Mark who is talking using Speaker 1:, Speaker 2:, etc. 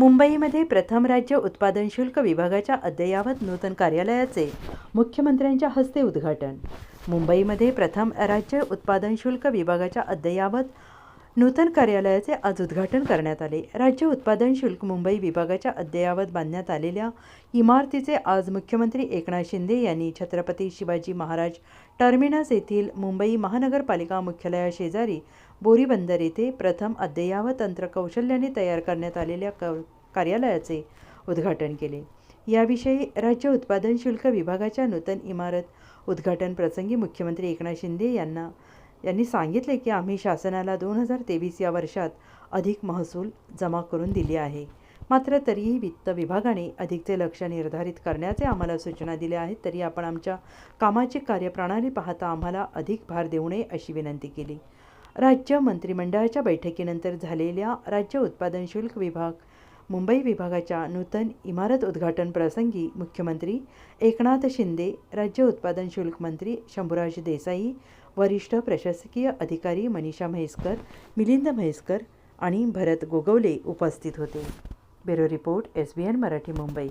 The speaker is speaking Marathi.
Speaker 1: मुंबईमध्ये प्रथम राज्य उत्पादन शुल्क विभागाच्या अद्ययावत नूतन कार्यालयाचे मुख्यमंत्र्यांच्या हस्ते उद्घाटन. मुंबईमध्ये प्रथम राज्य उत्पादन शुल्क विभागाच्या अद्ययावत नूतन कार्यालयाचे आज उद्घाटन करण्यात आले. राज्य उत्पादन शुल्क मुंबई विभागाच्या अद्ययावत बांधण्यात आलेल्या इमारतीचे आज मुख्यमंत्री एकनाथ शिंदे यांनी छत्रपती शिवाजी महाराज टर्मिनस येथील मुंबई महानगरपालिका मुख्यालयाशेजारी बोरीबंदर येथे प्रथम अद्ययावत तंत्रकौशल्याने तयार करण्यात आलेल्या क कार्यालयाचे उद्घाटन केले. याविषयी राज्य उत्पादन शुल्क विभागाच्या नूतन इमारत उद्घाटन प्रसंगी मुख्यमंत्री एकनाथ शिंदे यांना यांनी सांगितले की आम्ही शासनाला दोन हजार तेवीस या वर्षात अधिक महसूल जमा करून दिली आहे. मात्र तरीही वित्त विभागाने अधिकचे लक्ष निर्धारित करण्याचे आम्हाला सूचना दिल्या आहेत तरी आपण आमच्या कामाची कार्यप्रणाली पाहता आम्हाला अधिक भार देऊ नये अशी विनंती केली. राज्य मंत्रिमंडळाच्या बैठकीनंतर झालेल्या राज्य उत्पादन शुल्क विभाग मुंबई विभागाच्या नूतन इमारत उद्घाटन प्रसंगी मुख्यमंत्री एकनाथ शिंदे राज्य उत्पादन शुल्क मंत्री शंभूराज देसाई वरिष्ठ प्रशासकीय अधिकारी मनीषा म्हैसकर मिलिंद म्हैसकर आणि भरत गोगवले उपस्थित होते. Bureau report S B N Marathi Mumbai.